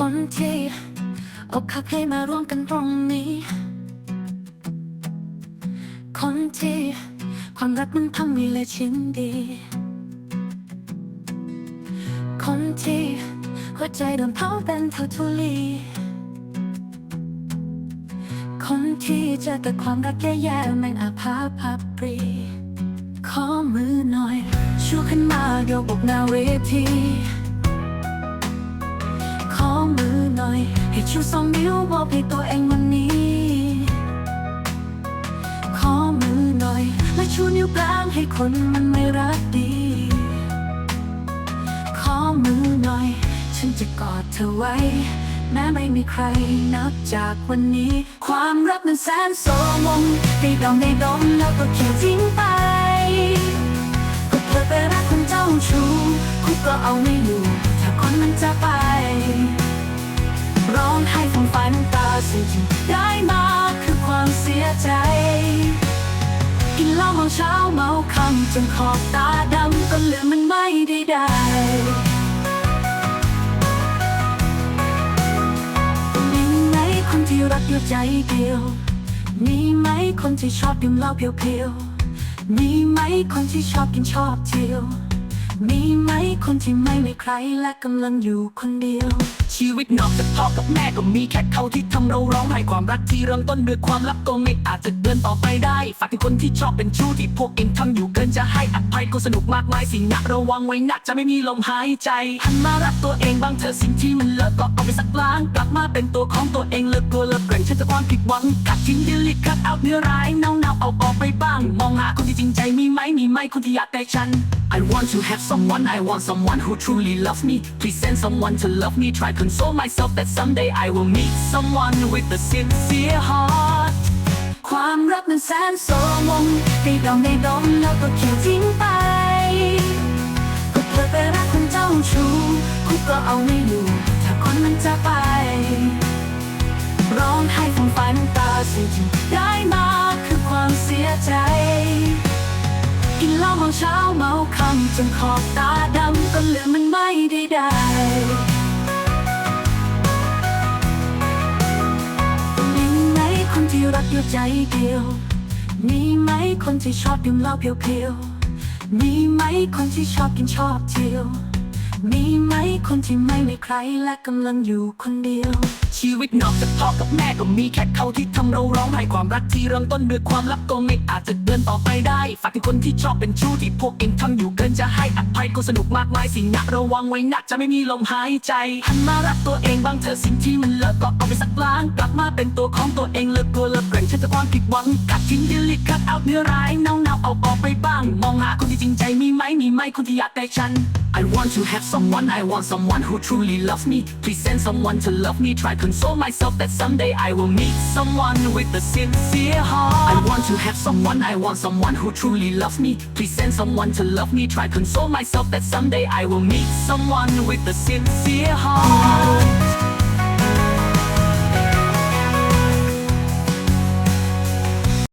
คนที่อกหักให้มาร่วมกันตรงนี้ คนที่ความรักมันพังม่เลยชิ้นดี คนที่หัวใจโดนเผาเป็นเท่าทุลีคนที่เจอแต่ความรักแย่ๆแม่งอาภาพับปรีขอมือหน่อยชูขึ้นมาโยกอกนาเวที ให้ชูสองนิ้วบอกให้ตัวเองวันนี้ ขอมือหน่อย และชูนิ้วกลางให้คนมันไม่รักดี ขอมือหน่อย ฉันจะกอดเธอไว้ แม้ไม่มีใครนับจากวันนี้ ความรักมันแสนโสมงให้ดองในดมแล้วก็เขียวทิ้งไปก็เธอไปรักคนเจ้าชู้คุกก็เอาไม่อยู่ถ้าคนมันจะไป กินเหล้าเมาเช้าเมาค่ำจนขอบตาดำก็ลือมันไม่ได้ได้มีไหมคนที่รักอยู่ใจเดียว มีไหมคนที่ชอบดื่มเหล้าเพียวๆ มีไหมคนที่ชอบกินชอบเที่ยว มีไหมคนที่ไม่มีใครและกำลังอยู่คนเดียวชีวิตนอกจากพ่อกับแม่ก็มีแค่เขาที่ทำเราร้องไห้ความรักที่เริ่มต้นด้วยความลับก็ไม่อาจจะเดินต่อไปได้ ฝากถึงคนที่ชอบเป็นชู้ที่พวกเองทำอยู่เกินจะให้อภัยก็สนุกมากมายสิ่งหนักระวังไว้หนักจะไม่มีลมหายใจหันมารักตัวเองบ้างเถอสิ่งที่มันเลอะก็เอาไปสักล้างกลับมาเป็นตัวของตัวเองเลิกกลัวเลิกเกรงฉันจะความผิดหวังขัดทิ้งดิลิคัดเอาเนื้อร้ายเน่าเน่าเอาออกไปบ้าง มองหาคนที่จริงใจมีไหมมีไหมคนที่อยากได้ฉัน I want to have someone I want someone who truly loves me Please send someone to love me Try console myself that someday I will meet someone with a sincere heart ความรักนั้นแสนโสมงให้ดองในดมแล้วก็เขียวทิ้งไปก็เธอไปรักคนเจ้าชู้คุกก็เอาไม่อยู่ถ้าคนมันจะไป ร้องไห้ฟังฝันตาสิ่งที่ได้มาคือความเสียใจกินเหล้าเมาเช้าเมาค่ำจนขอบตาดำก็เหลือมันไม่ได้ได้ ที่รักอยู่ใจเดียว มีไหมคนที่ชอบดื่มเหล้าเพียวๆมีไหมคนที่ชอบกินชอบเที่ยว มีไหม คนที่ไม่มีใครและกำลังอยู่คนเดียว ชีวิตนอกจากพ่อกับแม่ก็มีแค่เขาที่ทำเราร้องไห้ความรักที่เริ่มต้นด้วยความลับก็ไม่อาจจะเดินต่อไปได้ฝากถึงคนที่ชอบเป็นชู้ที่พวกเองทำอยู่เกินจะให้อภัยก็สนุกมากมายสิ่งหนักระวังไว้นักจะไม่มีลมหายใจหันมารักตัวเองบ้างเถอสิ่งที่มันเลอะก็เอาไปสักล้างกลับมาเป็นตัวของตัวเองเลิกกลัวเลิก เกรงฉันจะความผิดหวังขัดทิ้งดิลิคัดเอาเนื้อร้ายเน่าเน่าเอาออกไปบ้าง มองหาคนที่จริงใจมีไหมมีไหมคนที่อยากได้ฉัน I want to have someone I want someone who truly loves me Please send someone to love me Try console myself that someday I will meet someone with a sincere heart I want to have someone I want someone who truly loves me Please send someone to love me Try console myself that someday I will meet someone with a sincere heart